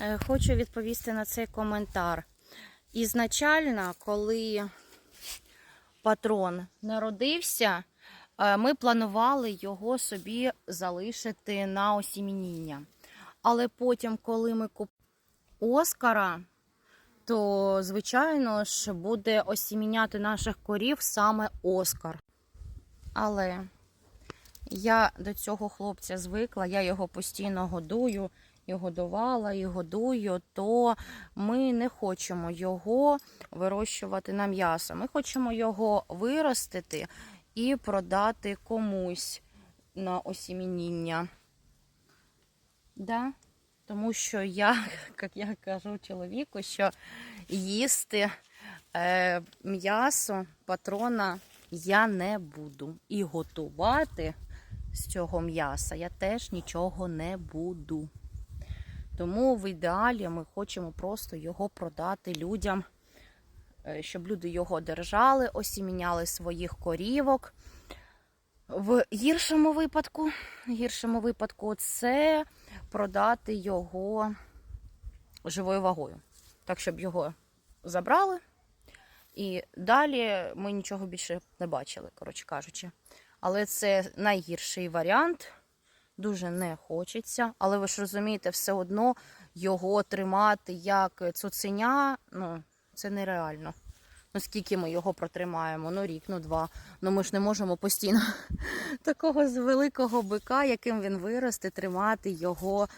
Е, Хочу відповісти на цей коментар. Ізначально, коли патрон народився, е, ми планували його собі залишити на осімініння. Але потім, коли ми купили Оскара, то, звичайно ж, буде осіміняти наших корів саме Оскар. Але я до цього хлопця звикла, я його постійно годую, і годувала, і годую, то ми не хочемо його вирощувати на м'ясо. Ми хочемо його виростити і продати комусь на осімініння. Да? Тому що я, як я кажу чоловіку, що їсти е, м'ясо патрона я не буду. І готувати з цього м'яса я теж нічого не буду. Тому в ідеалі ми хочемо просто його продати людям, е, щоб люди його держали, осіміняли своїх корівок. В гіршому випадку, гіршому випадку це продати його живою вагою. Так, щоб його забрали. І далі ми нічого більше не бачили, коротше кажучи. Але це найгірший варіант. Дуже не хочеться. Але ви ж розумієте, все одно його тримати як цуценя, ну, це нереально. Ну, скільки ми його протримаємо? Ну, рік, ну два. Ну ми ж не можемо постійно такого з великого бика, яким він виросте, тримати його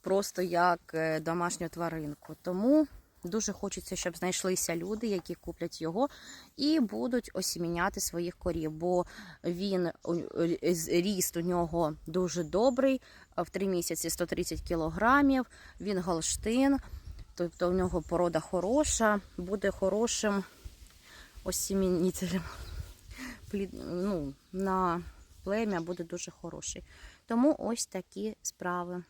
просто як е, домашню тваринку. Тому дуже хочеться, щоб знайшлися люди, які куплять його і будуть осіміняти своїх корів, бо він е, ріст у нього дуже добрий. В три місяці 130 кілограмів. Він галштин, тобто у нього порода хороша, буде хорошим осімінителем. Плід- Ну, на плем'я буде дуже хороший. Тому ось такі справи.